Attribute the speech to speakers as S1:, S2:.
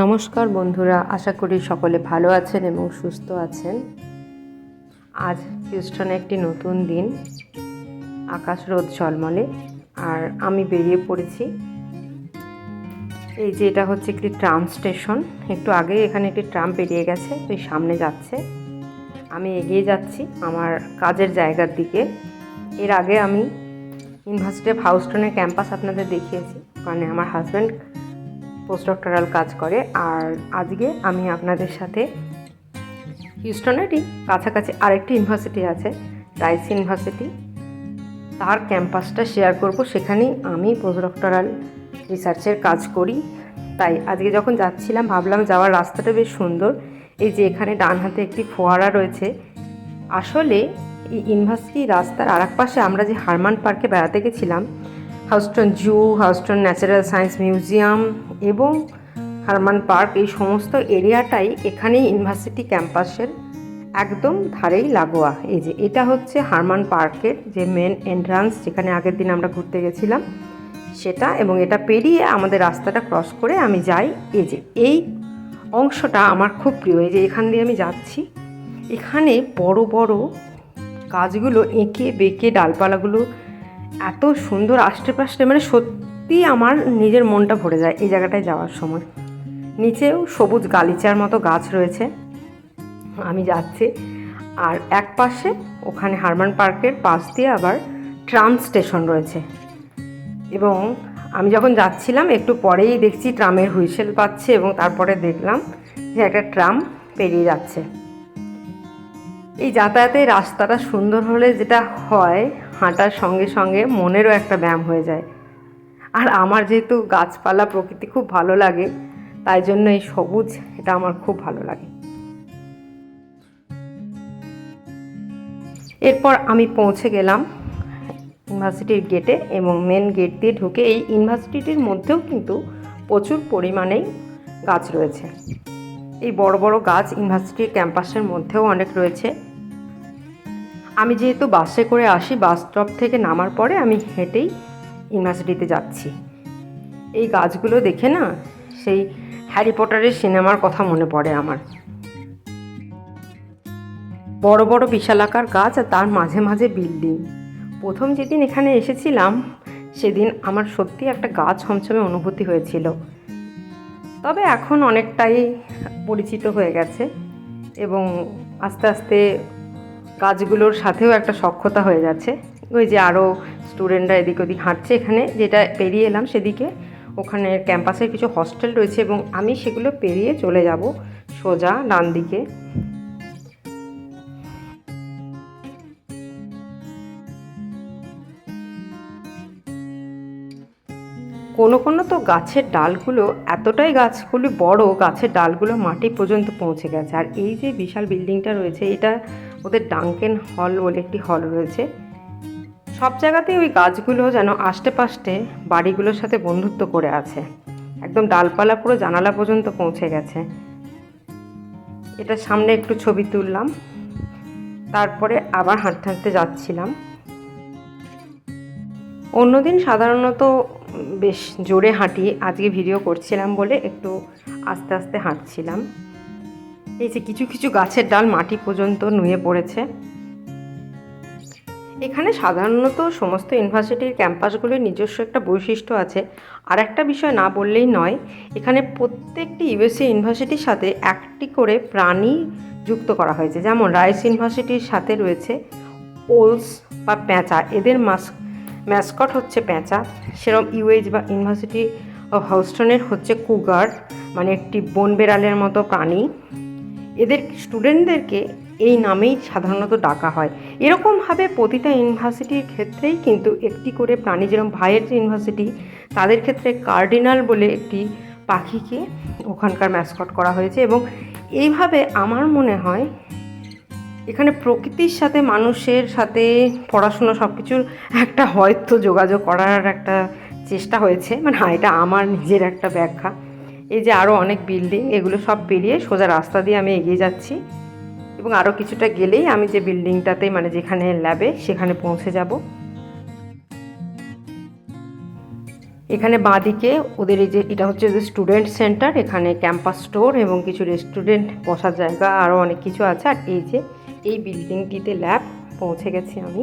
S1: নমস্কার বন্ধুরা, আশা করি সকলে ভালো আছেন এবং সুস্থ আছেন। আজ হিউস্টনে একটি নতুন দিন, আকাশ রোদ ঝলমলে, আর আমি বেরিয়ে পড়েছি। এই যে এটা হচ্ছে একটি ট্রাম স্টেশন, একটু আগে এখানে একটি ট্রাম বেরিয়ে গেছে ওই সামনে যাচ্ছে। আমি এগিয়ে যাচ্ছি আমার কাজের জায়গার দিকে। এর আগে আমি ইউনিভার্সিটি অফ হাউস্টনের ক্যাম্পাস আপনাদের দেখিয়েছি, ওখানে আমার হাজব্যান্ড পোস্ট ডক্টরাল কাজ করে আর আজকে আমি আপনাদের সাথে হিউস্টনেরই কাছাকাছি আরেকটি ইউনিভার্সিটি আছে, রাইস ইউনিভার্সিটি। তার ক্যাম্পাসটা শেয়ার করব, সেখানেই আমি পোস্ট ডক্টরাল রিসার্চের কাজ করি। তাই আজকে যখন যাচ্ছিলাম, ভাবলাম যাওয়ার রাস্তাটা বেশ সুন্দর। এই যে এখানে ডান হাতে একটি ফোয়ারা রয়েছে। আসলে এই ইউনিভার্সিটি রাস্তার আর পাশে আমরা যে হারমান পার্কে বেড়াতে গেছিলাম Houston zoo, Houston natural science museum এবং হারমান পার্ক, এই সমস্ত এরিয়াটাই এখানেই ইউনিভার্সিটি ক্যাম্পাসের একদম ধারেই লাগোয়া। এই যে, এটা হচ্ছে হারমান পার্কের যে মেন এন্ট্রান্স যেখানে আগের দিন আমরা ঘুরতে গেছিলাম, সেটা এবং এটা পেরিয়ে আমাদের রাস্তাটা ক্রস করে আমি যাই। এই যে, এই অংশটা আমার খুব প্রিয়। এই যে, এখান দিয়ে আমি যাচ্ছি। এখানে বড় বড় গাছগুলো এঁকে বেঁকে ডালপালাগুলো এত সুন্দর আষ্টে মানে সত্যি আমার নিজের মনটা ভরে যায় এই জায়গাটায় যাওয়ার সময়। নিচেও সবুজ গালিচার মতো গাছ রয়েছে। আমি যাচ্ছি, আর এক পাশে ওখানে হারমান পার্কের পাশ দিয়ে আবার ট্রাম স্টেশন রয়েছে। এবং আমি যখন যাচ্ছিলাম, একটু পরেই দেখছি ট্রামের হুইসেল পাচ্ছে এবং তারপরে দেখলাম যে একটা ট্রাম পেরিয়ে যাচ্ছে। এই যাতায়াতের রাস্তাটা সুন্দর হলে যেটা হয় হাঁটার সঙ্গে সঙ্গে মনেরও একটা ব্যায়াম হয়ে যায়। আর আমার যেহেতু গাছপালা প্রকৃতি খুব ভালো লাগে, তাই জন্য এই সবুজ এটা আমার খুব ভালো লাগে। এরপর আমি পৌঁছে গেলাম ইউনিভার্সিটির গেটে এবং মেন গেট দিয়ে ঢুকে এই ইউনিভার্সিটির মধ্যেও কিন্তু প্রচুর পরিমাণেই গাছ রয়েছে। এই বড় বড় গাছ ইউনিভার্সিটির ক্যাম্পাসের মধ্যেও অনেক রয়েছে। আমি যেহেতু বাসে করে আসি, বাস স্টপ থেকে নামার পরে আমি হেঁটেই ইউনিভার্সিটিতে যাচ্ছি। এই গাছগুলো দেখে না, সেই হ্যারি পটারের সিনেমার কথা মনে পড়ে আমার। বড় বড় বিশালাকার গাছ আর তার মাঝে মাঝে বিল্ডিং। প্রথম যেদিন এখানে এসেছিলাম, সেদিন আমার সত্যি একটা গাছ ছমছমে অনুভূতি হয়েছিল। তবে এখন অনেকটাই পরিচিত হয়ে গেছে এবং আস্তে আস্তে গাছগুলোর সাথেও একটা সক্ষতা হয়ে যাচ্ছে। ওই যে আরও স্টুডেন্টরা এদিক ওদিক হাঁটছে এখানে, যেটা পেরিয়ে এলাম সেদিকে। ওখানে ক্যাম্পাসের কিছু হস্টেল রয়েছে এবং আমি সেগুলো পেরিয়ে চলে যাব সোজা ডান দিকে কোনো কোনো তো গাছের ডালগুলো, এতটাই গাছগুলি বড়, গাছের ডালগুলো মাটি পর্যন্ত পৌঁছে গেছে। আর এই যে বিশাল বিল্ডিংটা রয়েছে, এটা ওদের ডাঙ্কেন হল বলে একটি হল রয়েছে। সব জায়গাতেই ওই গাছগুলো যেন আষ্টে পাষ্টে বাড়িগুলোর সাথে বন্ধুত্ব করে আছে। একদম ডালপালা পুরো জানালা পর্যন্ত পৌঁছে গেছে। এটা সামনে একটু ছবি তুললাম। তারপরে আবার হাঁটতে হাঁটতে যাচ্ছিলাম। অন্যদিন সাধারণত বেশ জোরে হাঁটি, আজকে ভিডিও করছিলাম বলে একটু আস্তে আস্তে হাঁটছিলাম। এই যে কিছু কিছু গাছের ডাল মাটি পর্যন্ত নুয়ে পড়েছে। এখানে সাধারণত সমস্ত ইউনিভার্সিটির ক্যাম্পাসগুলির নিজস্ব একটা বৈশিষ্ট্য আছে। আর একটা বিষয় না বললেই নয়, এখানে প্রত্যেকটি ইউএসসি ইউনিভার্সিটির সাথে একটি করে প্রাণী যুক্ত করা হয়েছে। যেমন রাইস ইউনিভার্সিটির সাথে রয়েছে ওলস বা প্যাঁচা। এদের মাস ম্যাসকট হচ্ছে পেঁচা। সেরকম ইউএইচ বা ইউনিভার্সিটি অফ হাউস্টনের হচ্ছে কুগার মানে একটি বন বেড়ালের মতো প্রাণী। এদের স্টুডেন্টদেরকে এই নামেই সাধারণত ডাকা হয়। এরকমভাবে প্রতিটা ইউনিভার্সিটির ক্ষেত্রেই কিন্তু একটি করে প্রাণী যেরকম ভাইয়ের ইউনিভার্সিটি, তাদের ক্ষেত্রে কার্ডিনাল বলে একটি পাখিকে ওখানকার ম্যাসকট করা হয়েছে। এবং এইভাবে আমার মনে হয় এখানে প্রকৃতির সাথে মানুষের সাথে পড়াশুনো সব কিছুর একটা হয়তো যোগাযোগ করার একটা চেষ্টা হয়েছে। মানে হ্যাঁ এটা আমার নিজের একটা ব্যাখ্যা। এই যে আরও অনেক বিল্ডিং এগুলো সব পেরিয়ে সোজা রাস্তা দিয়ে আমি এগিয়ে যাচ্ছি। এবং আরও কিছুটা গেলেই আমি যে বিল্ডিংটাতে মানে যেখানে ল্যাবে সেখানে পৌঁছে যাব। এখানে বাঁদিকে ওদের এই যে, এটা হচ্ছে যে স্টুডেন্ট সেন্টার এখানে ক্যাম্পাস স্টোর এবং কিছু রেস্টুরেন্ট বসার জায়গা আরও অনেক কিছু আছে। আর এই যে এই বিল্ডিংটিতে ল্যাব পৌঁছে গেছি আমি।